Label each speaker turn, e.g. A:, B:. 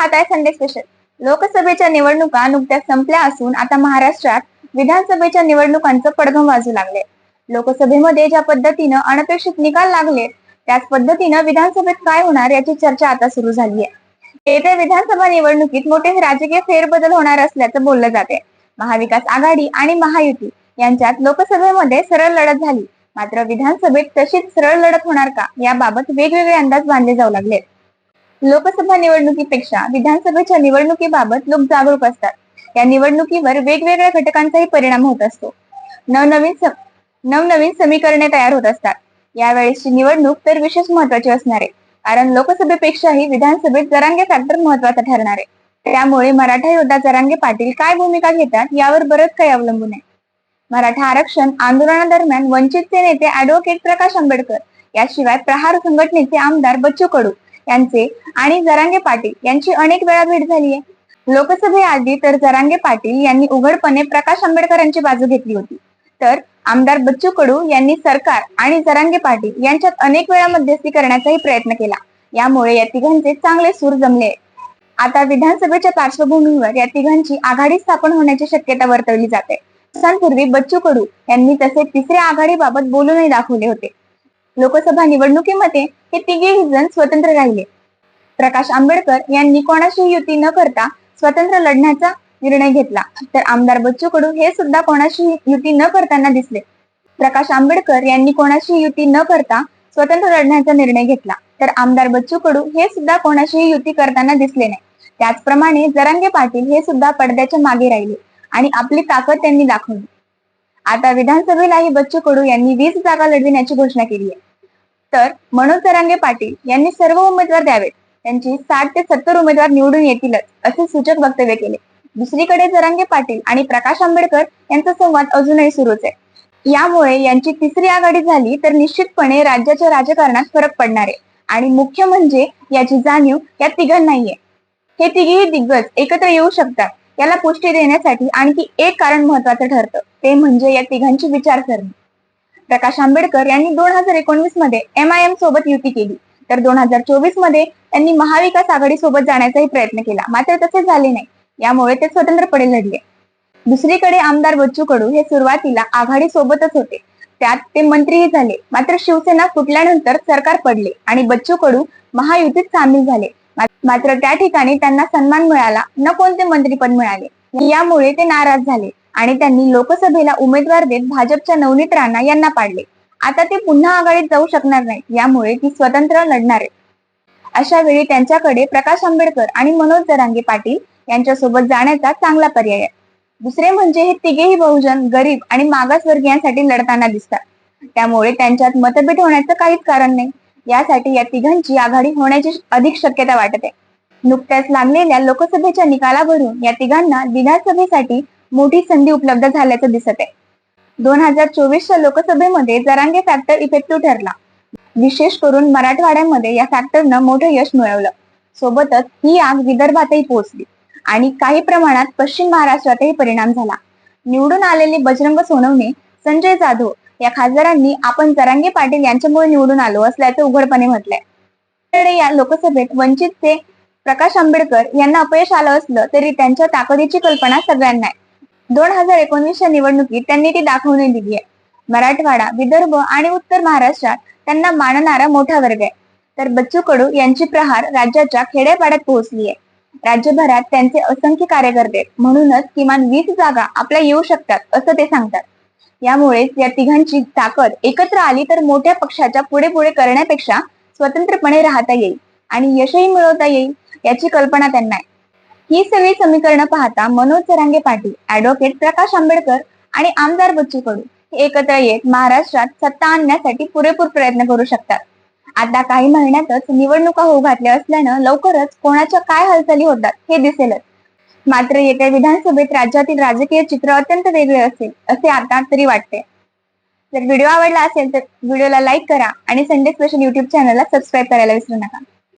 A: पाहताय Sunday special लोकसभेच्या निवडणुका नुकत्याच संपल्या असून आता महाराष्ट्रात विधानसभेच्या निवडणुकांचं पडघम वाजू लागले. लोकसभेमध्ये ज्या पद्धतीनं अनपेक्षित निकाल लागले त्याच पद्धतीनं विधानसभेत काय होणार याची चर्चा आता सुरू झाली आहे येत्या विधानसभा निवडणुकीत मोठे राजकीय फेरबदल होणार असल्याचं बोललं जाते महाविकास आघाडी आणि महायुती यांच्यात लोकसभेमध्ये सरळ लढत झाली. मात्र विधानसभेत तशीच सरळ लढत होणार का याबाबत वेगवेगळे अंदाज बांधले जाऊ लागले लोकसभा निवडणुकीपेक्षा विधानसभेच्या निवडणुकीबाबत लोक जागरूक असतात. या निवडणुकीवर वेगवेगळ्या घटकांचाही परिणाम होत असतो. नवनवीन सम- नवनवीन समीकरणे तयार होत असतात. यावेळेसची निवडणूक तर विशेष महत्वाची असणार आहे. कारण लोकसभेपेक्षाही विधानसभेत जरांगे फॅक्टर महत्त्वाचा ठरणार आहे. त्यामुळे मराठा योद्धा जरांगे पाटील काय भूमिका घेतात यावर बरंच काही अवलंबून आहे. मराठा आरक्षण आंदोलनादरम्यान वंचितचे नेते अॅडव्होकेट प्रकाश आंबेडकर याशिवाय प्रहार संघटनेचे आमदार बच्चू कडू यांचे आणि जरांगे पाटील यांची अनेक वेळा भेट झाली आहे लोकसभेआधी तर जरांगे पाटील यांनी उघडपणे प्रकाश आंबेडकरांची बाजू घेतली होती. तर आमदार बच्चू कडू यांनी सरकार आणि जरांगे पाटील यांच्यात अनेक वेळा मध्यस्थी करण्याचाही प्रयत्न केला. यामुळे या तिघांचे चांगले सूर जमले. आहेत आता विधानसभेच्या पार्श्वभूमीवर या तिघांची आघाडी स्थापन होण्याची शक्यता वर्तवली जाते. दिवसांपूर्वी बच्चू कडू यांनी तसे तिसऱ्या आघाडीबाबत बोलूनही दाखवले होते. लोकसभा निवडणुकीमध्ये हे तिघेही जण स्वतंत्र राहिले. प्रकाश आंबेडकर यांनी कोणाशी युती न करता स्वतंत्र लढण्याचा निर्णय घेतला. तर आमदार बच्चू कडू हे सुद्धा कोणाशी युती न करताना दिसले. प्रकाश आंबेडकर यांनी कोणाशी युती न करता स्वतंत्र लढण्याचा निर्णय घेतला. तर आमदार बच्चू कडू हे सुद्धा कोणाशीही युती करताना दिसले नाही. त्याचप्रमाणे जरांगे पाटील हे सुद्धा पडद्याच्या मागे राहिले आणि आपली ताकद त्यांनी दाखवली. आता विधानसभेलाही बच्चू कडू यांनी वीस जागा लढविण्याची घोषणा केली आहे. तर मनोज सरांगे पाटील यांनी सर्व उमेदवार द्यावेत. त्यांची साठ ते सत्तर उमेदवार निवडून येतीलच असे सूचक वक्तव्य केले. दुसरीकडे जरांगे पाटील आणि प्रकाश आंबेडकर यांचा संवाद अजूनही सुरूच आहे. यामुळे यांची तिसरी आघाडी झाली तर निश्चितपणे राज्याच्या राजकारणात फरक पडणार आहे. आणि मुख्य म्हणजे याची जाणीव या तिघांनाही आहे. हे तिघेही दिग्गज एकत्र येऊ शकतात. याला पुष्टी देण्यासाठी आणखी एक कारण महत्वाचं ठरतं. ते म्हणजे या तिघांची विचारसरणी प्रकाश आंबेडकर यांनी दोन हजार एकोणवीसमध्ये एम आय एम सोबत युती केली. तर दोन हजार चोवीसमध्ये त्यांनी महाविकास आघाडी सोबत जाण्याचाही प्रयत्न केला. मात्र तसे झाले नाही. यामुळे ते स्वतंत्रपणे लढले. दुसरीकडे आमदार बच्चू कडू हे सुरुवातीला आघाडी सोबतच होते. त्यात ते मंत्रीही झाले. मात्र शिवसेना फुटल्यानंतर सरकार पडले आणि बच्चू कडू महायुतीत सामील झाले. मात्र त्या ठिकाणी त्यांना सन्मान मिळाला. न कोणते मंत्रीपद मिळाले. यामुळे ते नाराज झाले आणि त्यांनी लोकसभेला उमेदवार देत भाजपच्या नवनीत राणा यांना पाडले. आता ते पुन्हा आघाडीत जाऊ शकणार नाही. यामुळे ती स्वतंत्र लढणार आहेत. अशा वेळी त्यांच्याकडे प्रकाश आंबेडकर आणि मनोज जरांगे पाटील यांच्यासोबत जाण्याचा चांगला पर्याय आहे. दुसरे म्हणजे हे तिघेही बहुजन गरीब आणि मागासवर्गीयांसाठी लढताना दिसतात. त्यामुळे त्यांच्यात मतभेद होण्याचं काहीच कारण नाही. यासाठी या तिघांची आघाडी होण्याची अधिक शक्यता वाटते. नुकत्याच लागलेल्या लोकसभेच्या निकालावरून या तिघांना विधानसभेसाठी मोठी संधी उपलब्ध झाल्याचं दिसत. आहे दोन हजार चोवीसच्या लोकसभेमध्ये जरांगे फॅक्टर इफेक्टिव्ह ठरला. विशेष करून मराठवाड्यामध्ये या फॅक्टरनं मोठं यश मिळवलं. सोबतच ही आग विदर्भातही पोहोचली आणि काही प्रमाणात पश्चिम महाराष्ट्रातही परिणाम झाला. निवडून आलेले बजरंग सोनवणे संजय जाधव या खासदारांनी आपण जरांगे पाटील यांच्यामुळे निवडून आलो असल्याचं उघडपणे म्हटलंय. या लोकसभेत वंचितचे प्रकाश आंबेडकर यांना अपयश आलं असलं तरी त्यांच्या ताकदीची कल्पना सगळ्यांना आहे. दोन हजार एकोणवीसच्या निवडणुकीत त्यांनी ती दाखवून दिली आहे. मराठवाडा विदर्भ आणि उत्तर महाराष्ट्रात त्यांना मानणारा मोठा वर्ग आहे. तर बच्चू कडू यांची प्रहार राज्याच्या खेड्यापाड्यात पोहोचली आहे. राज्यभरात त्यांचे असंख्य कार्यकर्ते म्हणूनच किमान वीस जागा आपल्या येऊ शकतात असं ते सांगतात. यामुळेच या तिघांची ताकद एकत्र आली तर मोठ्या पक्षाच्या पुढे पुढे करण्यापेक्षा स्वतंत्रपणे राहता येईल आणि यशही मिळवता येईल याची कल्पना त्यांना आहे. ही सगळी समीकरणं पाहता मनोज सरांगे पाटील ऍडव्होकेट प्रकाश आंबेडकर आणि आमदार बच्चू कडू हे एकत्र येत महाराष्ट्रात सत्ता आणण्यासाठी पुरेपूर प्रयत्न करू शकतात. आता काही महिन्यातच निवडणुका होऊ घातल्या असल्यानं लवकरच कोणाच्या काय हालचाली होतात हे दिसेलच. मात्र येत्या विधानसभेत राज्यातील राजकीय चित्र अत्यंत वेगळे असेल असे आता तरी वाटते. जर व्हिडिओ आवडला असेल तर व्हिडिओला लाईक करा आणि संडे स्पेशल युट्यूब चॅनलला सबस्क्राईब करायला विसरू नका.